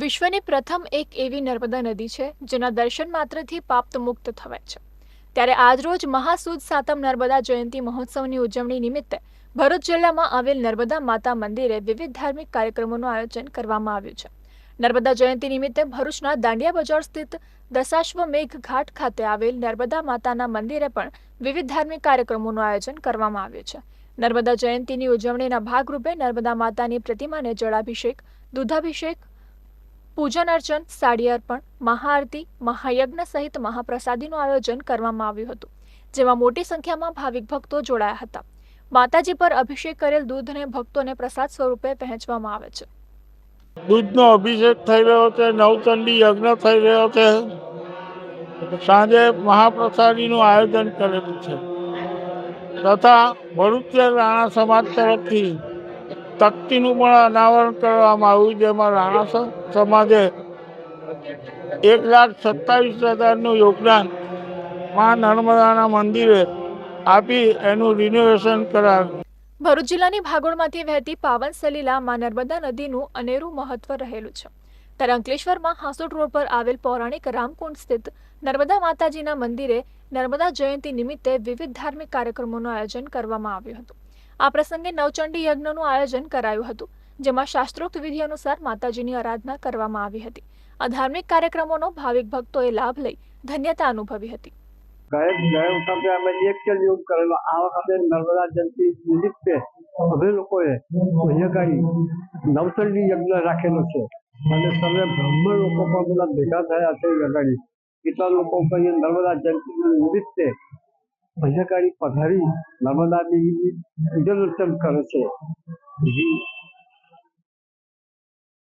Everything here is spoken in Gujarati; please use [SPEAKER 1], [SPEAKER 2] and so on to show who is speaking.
[SPEAKER 1] વિશ્વની પ્રથમ એક એવી નર્મદા નદી છે, જેના દર્શન માત્રથી પાપ્ત મુક્ત થવાય છે. ત્યારે આજરોજ મહાસુદ સાતમ નર્મદા જયંતિ મહોત્સવની ઉજવણી નિમિત્તે ભરૂચ જિલ્લામાં આવેલ નર્મદા માતા મંદિરે વિવિધ ધાર્મિક કાર્યક્રમોનું આયોજન કરવામાં આવ્યું છે. નર્મદા જયંતિ નિમિત્તે ભરૂચના દાંડિયા બજાર સ્થિત દશાશ્વમેઘ ઘાટ ખાતે આવેલ નર્મદા માતાના મંદિરે પણ વિવિધ ધાર્મિક કાર્યક્રમોનું આયોજન કરવામાં આવ્યું છે. નર્મદા જયંતિની ઉજવણીના ભાગરૂપે નર્મદા માતાની પ્રતિમાને જળાભિષેક, દૂધાભિષેક પૂજન અર્ચન, સાડી અર્પણ, મહાઆરતી, મહાયજ્ઞ સહિત મહાપ્રસાદીનું આયોજન કરવામાં આવ્યું હતું, જેમાં મોટી સંખ્યામાં ભાવિક ભક્તો જોડાયા હતા. માતાજી પર અભિષેક કરેલ દૂધને ભક્તોને પ્રસાદ સ્વરૂપે વહેંચવામાં આવે છે.
[SPEAKER 2] દૂધનો અભિષેક થઈ રહ્યો છે, નવચંડી યજ્ઞ થઈ રહ્યો છે. સાંજે મહાપ્રસાદીનું આયોજન કરેલું છે. તથા ભરૂચિયા રાણા સમાજ તરફથી તકતીનું પણ અનાવરણ કરવામાં આવ્યું જેમાં રાણા સમાજે એક લાખ સત્તાવીસ હજારનું યોગદાન મા નર્મદાના મંદિરે આપી એનું રિનોવેશન કરાવ્યું.
[SPEAKER 1] ભરૂચ જિલ્લાની ભાગોળમાંથી વહેતી પાવન સલીલામાં નર્મદા નદીનું અનેરું મહત્વ રહેલું છે. ત્યારે અંકલેશ્વરમાં હાંસોટ રોડ પર આવેલ પૌરાણિક રામકુંડ સ્થિત નર્મદા માતાજીના મંદિરે નર્મદા જયંતિ નિમિત્તે વિવિધ ધાર્મિક કાર્યક્રમોનું આયોજન કરવામાં આવ્યું હતું. આ પ્રસંગે નવચંડી યજ્ઞનું આયોજન કરાયું હતું, જેમાં શાસ્ત્રોક્ત વિધિ અનુસાર માતાજીની આરાધના કરવામાં આવી હતી. આ ધાર્મિક કાર્યક્રમોનો ભાવિક ભક્તોએ લાભ લઈ ધન્યતા અનુભવી હતી.
[SPEAKER 3] ગયા ગયા વખતે લોકોએ નવચંડી યજ્ઞ રાખેલો છે. અને સર્વે લોકો પણ બધા ભેગા થયા છે અહીંયાગાડી કેટલા લોકો અહીંયા નર્મદા જયંતિ નિમિત્તે અહીંયાગાડી પધારી નર્મદા દેવીની પૂજન અર્ચન કરે છે.